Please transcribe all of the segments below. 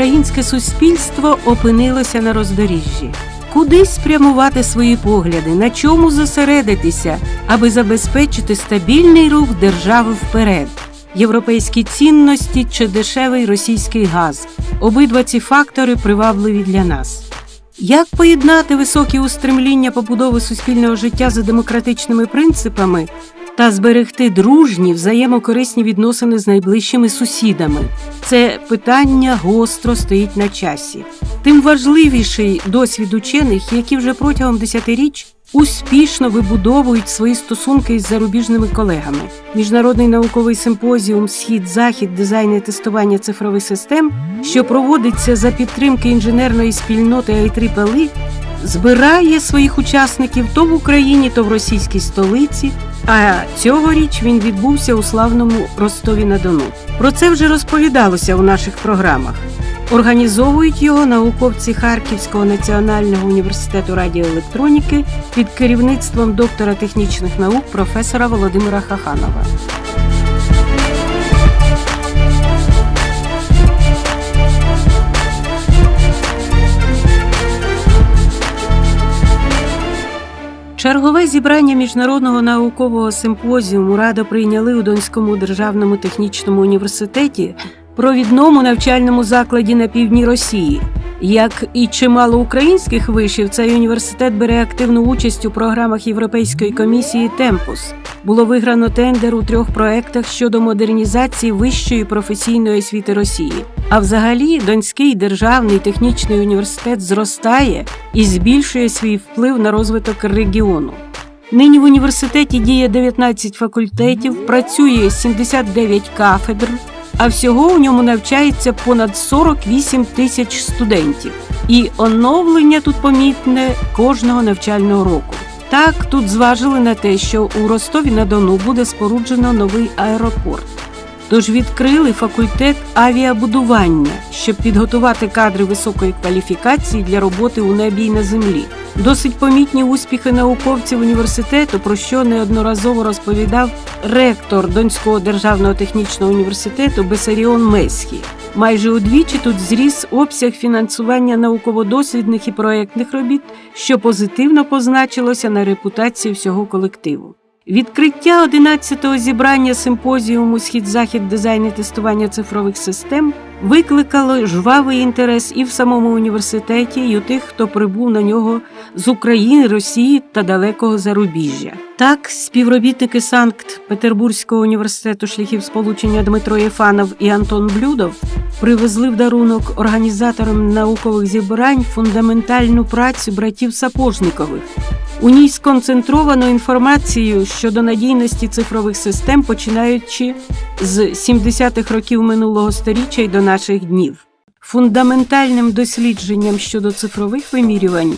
українське суспільство опинилося на роздоріжжі. Куди спрямувати свої погляди, на чому зосередитися, аби забезпечити стабільний рух держави вперед? Європейські цінності чи дешевий російський газ обидва ці фактори привабливі для нас. Як поєднати високі устремління побудови суспільного життя за демократичними принципами та зберегти дружні взаємокорисні відносини з найближчими сусідами? Це питання гостро стоїть на часі. Тим важливіший досвід учених, які вже протягом десятиріч успішно вибудовують свої стосунки із зарубіжними колегами. Міжнародний науковий симпозіум Схід-Захід дизайн і тестування цифрових систем, що проводиться за підтримки інженерної спільноти IEEE, збирає своїх учасників то в Україні, то в російській столиці. А цьогоріч він відбувся у славному Ростові на Дону. Про це вже розповідалося у наших програмах. Організовують його науковці Харківського національного університету радіоелектроніки під керівництвом доктора технічних наук професора Володимира Хаханова. Чергове зібрання міжнародного наукового симпозіуму радо прийняли у Донському державному технічному університеті провідному навчальному закладі на півдні Росії. Як і чимало українських вишів, цей університет бере активну участь у програмах Європейської комісії Темпус. Було виграно тендер у трьох проектах щодо модернізації вищої професійної освіти Росії. А взагалі, Донський державний технічний університет зростає і збільшує свій вплив на розвиток регіону. Нині в університеті діє 19 факультетів, працює 79 кафедр, а всього у ньому навчається понад 48 тисяч студентів. І оновлення тут помітне кожного навчального року. Так, тут зважили на те, що у Ростові на Дону буде споруджено новий аеропорт. Тож відкрили факультет авіабудування, щоб підготувати кадри високої кваліфікації для роботи у небі і на землі. Досить помітні успіхи науковців університету, про що неодноразово розповідав ректор Донського державного технічного університету Бесаріон Месхі. Майже удвічі тут зріс обсяг фінансування науково-дослідних і проєктних робіт, що позитивно позначилося на репутації всього колективу. Відкриття 11-го зібрання симпозіуму Схід-Захід дизайн і тестування цифрових систем викликало жвавий інтерес і в самому університеті, і у тих, хто прибув на нього з України, Росії та далекого зарубіжжя. Так, співробітники Санкт-Петербурзького університету шляхів сполучення Дмитро Єфанов і Антон Блюдов привезли в дарунок організаторам наукових зібрань фундаментальну працю братів Сапожникових. У ній сконцентровано інформацію щодо надійності цифрових систем, починаючи з 70-х років минулого століття й до наших днів. Фундаментальним дослідженням щодо цифрових вимірювань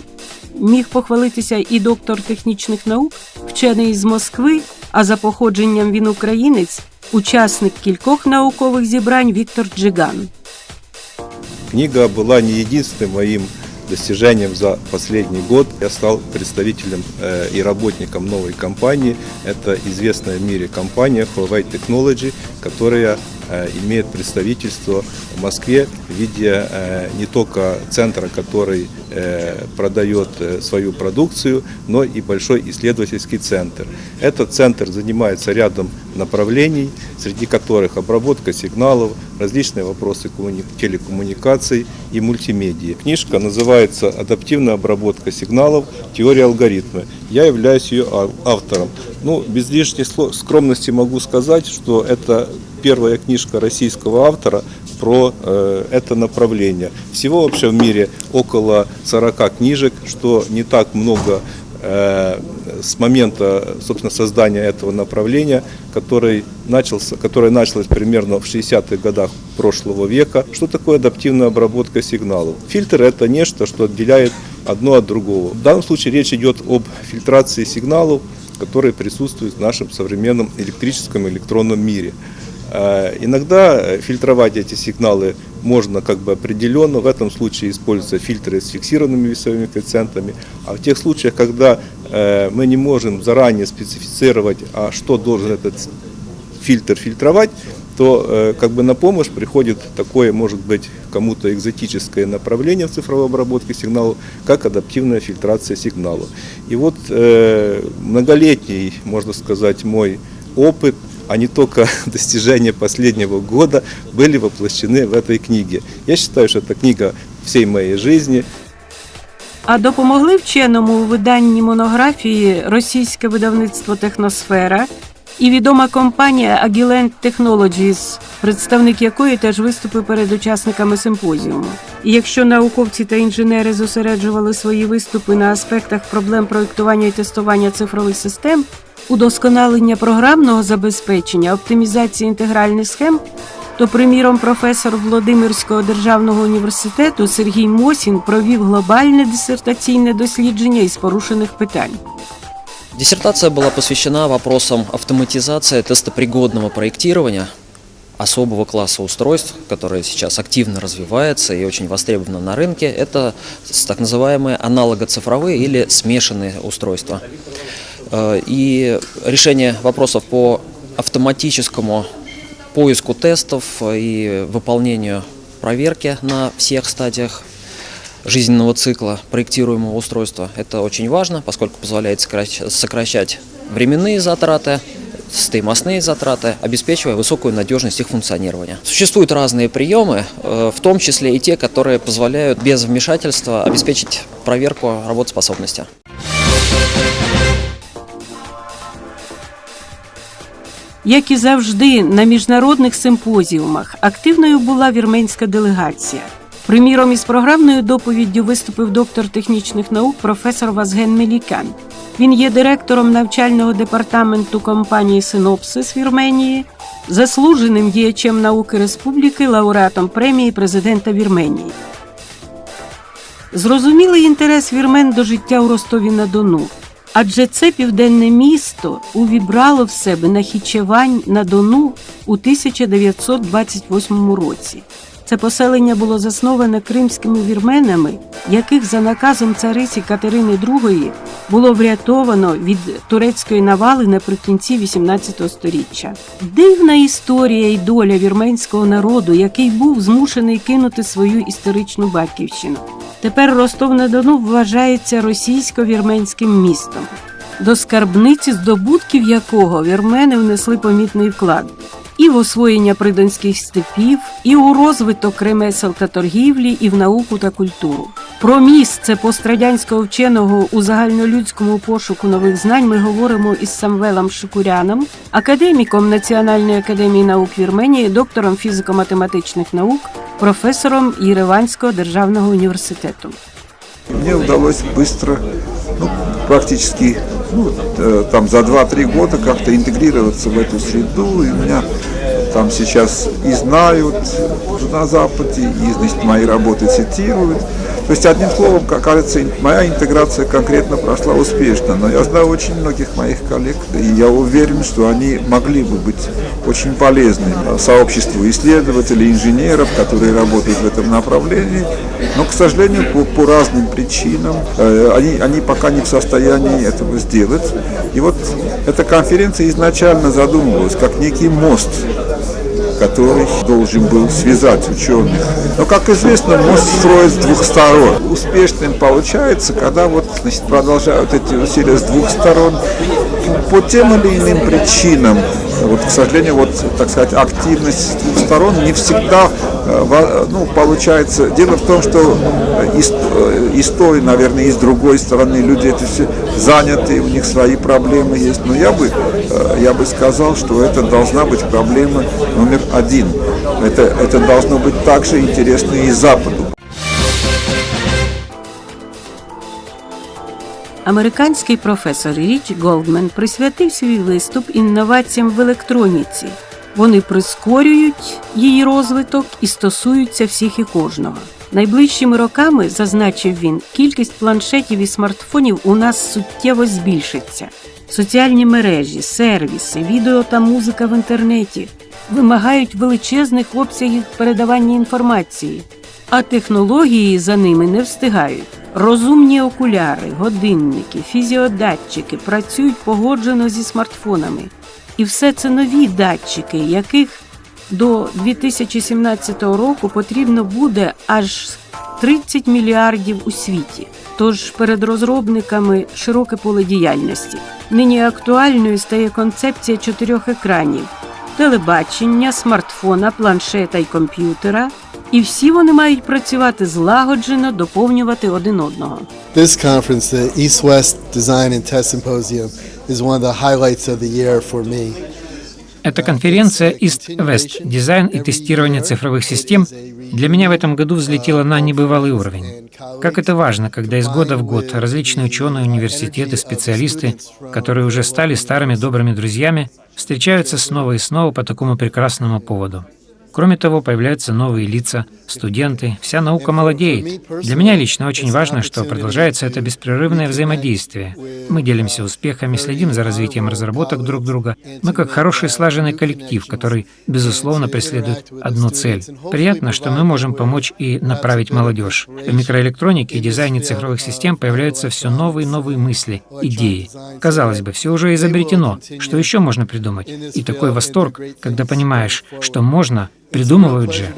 міг похвалитися і доктор технічних наук, вчений з Москви, а за походженням він українець, учасник кількох наукових зібрань Віктор Джиган. Книга была не единственным моим достижением за последний год. Я стал представителем э, и работником новой компании. Это известная в мире компания Huawei Technology, которая э, имеет представительство в Москве в виде э, не только центра, который продает свою продукцию, но и большой исследовательский центр. Этот центр занимается рядом направлений, среди которых обработка сигналов, различные вопросы коммуни- телекоммуникаций и мультимедии. Книжка называется «Адаптивная обработка сигналов. Теория алгоритмы». Я являюсь ее ав- автором. Ну, без лишней скромности могу сказать, что это первая книжка российского автора про э, это направление. Всего вообще в мире около 40 книжек, что не так много с момента, собственно, создания этого направления, который начался, которое началось примерно в 60-х годах прошлого века. Что такое адаптивная обработка сигналов? Фильтр – это нечто, что отделяет одно от другого. В данном случае речь идет об фильтрации сигналов, которые присутствуют в нашем современном электрическом и электронном мире. Э, Иногда э, фильтровать эти сигналы можно как бы определенно. В этом случае используются фильтры с фиксированными весовыми коэффициентами. А в тех случаях, когда э, мы не можем заранее специфицировать, а что должен этот фильтр фильтровать, то как бы на помощь приходит такое, может быть, кому-то экзотическое направление в цифровой обработке сигналов, как адаптивная фильтрация сигнала. И вот многолетний, можно сказать, мой опыт, а не только достижения последнего года, были воплощены в этой книге. Я считаю, что это книга всей моей жизни, А допомогли вченому у виданні монографії російське видавництво Техносфера і відома компанія Agilent Technologies, представник якої теж виступив перед учасниками симпозіуму. І якщо науковці та інженери зосереджували свої виступи на аспектах проблем проєктування і тестування цифрових систем, удосконалення програмного забезпечення, оптимізації інтегральних схем, то, приміром, професор Володимирського державного університету Сергій Мосін провів глобальне дисертаційне дослідження із порушених питань. Диссертация была посвящена вопросам автоматизации тестопригодного проектирования особого класса устройств, которое сейчас активно развивается и очень востребовано на рынке. Это с- так называемые аналогоцифровые или смешанные устройства. Э, И решение вопросов по автоматическому поиску тестов и выполнению проверки на всех стадиях жизненного цикла проектируемого устройства. Это очень важно, поскольку позволяет сокращ- сокращать временные затраты, стоимостные затраты, обеспечивая высокую надежность их функционирования. Существуют разные приемы, э, в том числе и те, которые позволяют без вмешательства обеспечить проверку работоспособности. Як і завжди, на міжнародних симпозіумах активною була вірменська делегація. Приміром, із програмною доповіддю виступив доктор технічних наук професор Вазген Мелікан. Він є директором навчального департаменту компанії Синопсис Вірменії, заслуженим діячем науки республіки, лауреатом премії президента Вірменії. Зрозумілий інтерес вірмен до життя у Ростові на Дону. Адже це південне місто увібрало в себе Нахічевань на Дону у 1928 році. Це поселення було засноване кримськими вірменами, яких за наказом цариці Катерини II було врятовано від турецької навали наприкінці XVIII століття. Дивна історія і доля вірменського народу, який був змушений кинути свою історичну батьківщину. Тепер Ростов-на-Дону вважається російсько-вірменським містом, до скарбниці здобутків якого вірмени внесли помітний вклад і в освоєння придонських степів, і у розвиток ремесел та торгівлі, і в науку та культуру. Про місце пострадянського вченого у загальнолюдському пошуку нових знань ми говоримо із Самвелом Шикуряном, академіком Національної академії наук Вірменії, доктором фізико-математичних наук, професором Єреванського державного університету. Мне удалось быстро, ну, практически ну, э, там за 2-3 года как-то интегрироваться в эту среду. И меня там сейчас и знают на Западе, и значит, мои работы цитируют. То есть, одним словом, кажется, моя интеграция конкретно прошла успешно. Но я знаю очень многих моих коллег, и я уверен, что они могли бы быть очень полезны сообществу исследователей, инженеров, которые работают в этом направлении. Но, к сожалению, по, по разным причинам э, они, они пока не в состоянии этого сделать. И вот эта конференция изначально задумывалась как некий мост который должен был связать ученых. Но, как известно, мост строят с двух сторон. Успешным получается, когда вот, значит, продолжают эти усилия с двух сторон. По тем или иным причинам, вот, к сожалению, вот, так сказать, активность с двух сторон не всегда ну, получается. Дело в том, что э, и с, э, и с той, наверное, и с другой стороны люди это все заняты, у них свои проблемы есть. Но я бы, э, я бы сказал, что это должна быть проблема номер один. Это, это должно быть также интересно и Западу. Американський професор Річ Голдмен присвятив свій виступ інноваціям в електроніці. Вони прискорюють її розвиток і стосуються всіх і кожного. Найближчими роками, зазначив він, кількість планшетів і смартфонів у нас суттєво збільшиться. Соціальні мережі, сервіси, відео та музика в інтернеті вимагають величезних обсягів передавання інформації, а технології за ними не встигають. Розумні окуляри, годинники, фізіодатчики працюють погоджено зі смартфонами. І все це нові датчики, яких до 2017 року потрібно буде аж 30 мільярдів у світі. Тож перед розробниками широке поле діяльності. Нині актуальною стає концепція чотирьох екранів: телебачення, смартфона, планшета і комп'ютера. І всі вони мають працювати злагоджено, доповнювати один одного. This conference, the East West Design and Test Symposium, Эта конференция East-West «Дизайн и тестирование цифровых систем» для меня в этом году взлетела на небывалый уровень. Как это важно, когда из года в год различные ученые, университеты, специалисты, которые уже стали старыми добрыми друзьями, встречаются снова и снова по такому прекрасному поводу. Кроме того, появляются новые лица, студенты, вся наука молодеет. Для меня лично очень важно, что продолжается это беспрерывное взаимодействие. Мы делимся успехами, следим за развитием разработок друг друга. Мы как хороший слаженный коллектив, который, безусловно, преследует одну цель. Приятно, что мы можем помочь и направить молодежь. В микроэлектронике и дизайне цифровых систем появляются все новые и новые мысли, идеи. Казалось бы, все уже изобретено. Что еще можно придумать? И такой восторг, когда понимаешь, что можно, придумывают же.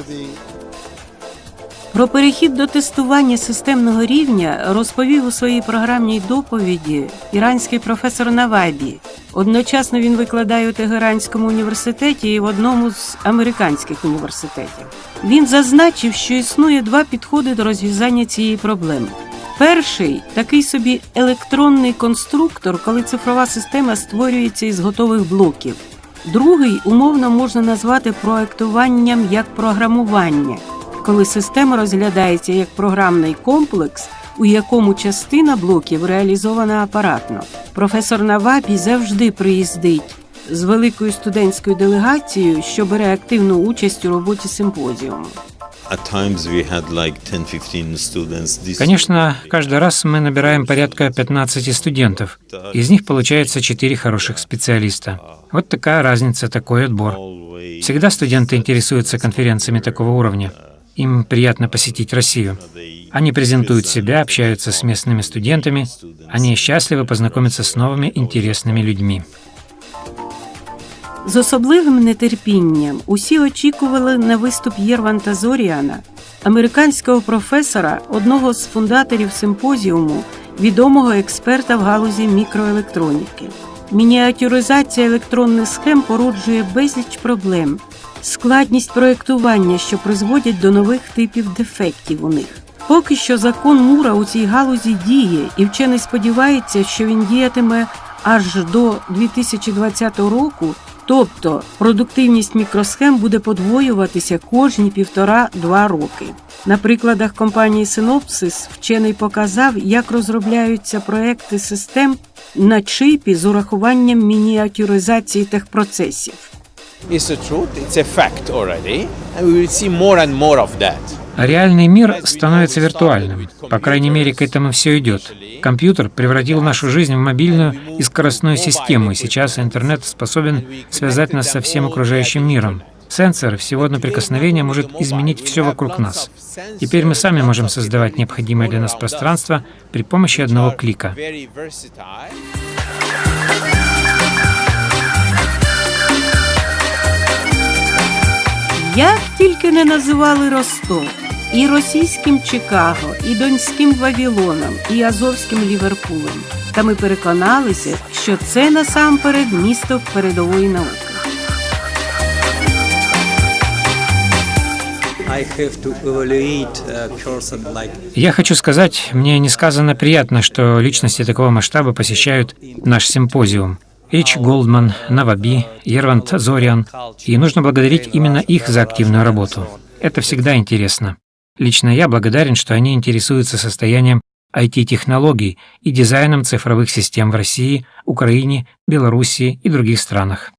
Про перехід до тестування системного рівня розповів у своїй програмній доповіді іранський професор Навабі. Одночасно він викладає у Тегеранському університеті і в одному з американських університетів. Він зазначив, що існує два підходи до розв'язання цієї проблеми. Перший такий собі електронний конструктор, коли цифрова система створюється із готових блоків. Другий умовно можна назвати проектуванням як програмування, коли система розглядається як програмний комплекс, у якому частина блоків реалізована апаратно. Професор Навапі завжди приїздить з великою студентською делегацією, що бере активну участь у роботі симпозіуму. At times we had like 10-15 students. This Конечно, каждый раз мы набираем порядка 15 студентов. Из них получается 4 хороших специалиста. Вот такая разница, такой отбор. Всегда студенты интересуются конференциями такого уровня. Им приятно посетить Россию. Они презентуют себя, общаются с местными студентами. Они счастливы познакомиться с новыми интересными людьми. З особливим нетерпінням усі очікували на виступ Єрванта Зоріана, американського професора, одного з фундаторів симпозіуму, відомого експерта в галузі мікроелектроніки. Мініатюризація електронних схем породжує безліч проблем, складність проєктування, що призводять до нових типів дефектів у них. Поки що закон Мура у цій галузі діє, і вчений сподівається, що він діятиме аж до 2020 року. Тобто продуктивність мікросхем буде подвоюватися кожні півтора-два роки. На прикладах компанії Synopsys вчений показав, як розробляються проекти систем на чипі з урахуванням мініатюризації техпроцесів. It's a truth, it's a fact already, and we will see more and more of that. Реальный мир становится виртуальным. По крайней мере, к этому все идет. Компьютер превратил нашу жизнь в мобильную и скоростную систему, и сейчас интернет способен связать нас со всем окружающим миром. Сенсор всего одно прикосновение может изменить все вокруг нас. Теперь мы сами можем создавать необходимое для нас пространство при помощи одного клика. Як тільки не називали Ростов, і російським Чикаго, і донським Вавілоном, і Азовським Ліверпулем. Та ми переконалися, що це насамперед місто передової науки. I have to evaluate a person like Я хочу сказать, мне несказанно приятно, что личности такого масштаба посещают наш симпозиум. Эйч Голдман, Наваби, Ервант Зориан. И нужно благодарить именно их за активную работу. Это всегда интересно. Лично я благодарен, что они интересуются состоянием IT-технологий и дизайном цифровых систем в России, Украине, Белоруссии и других странах.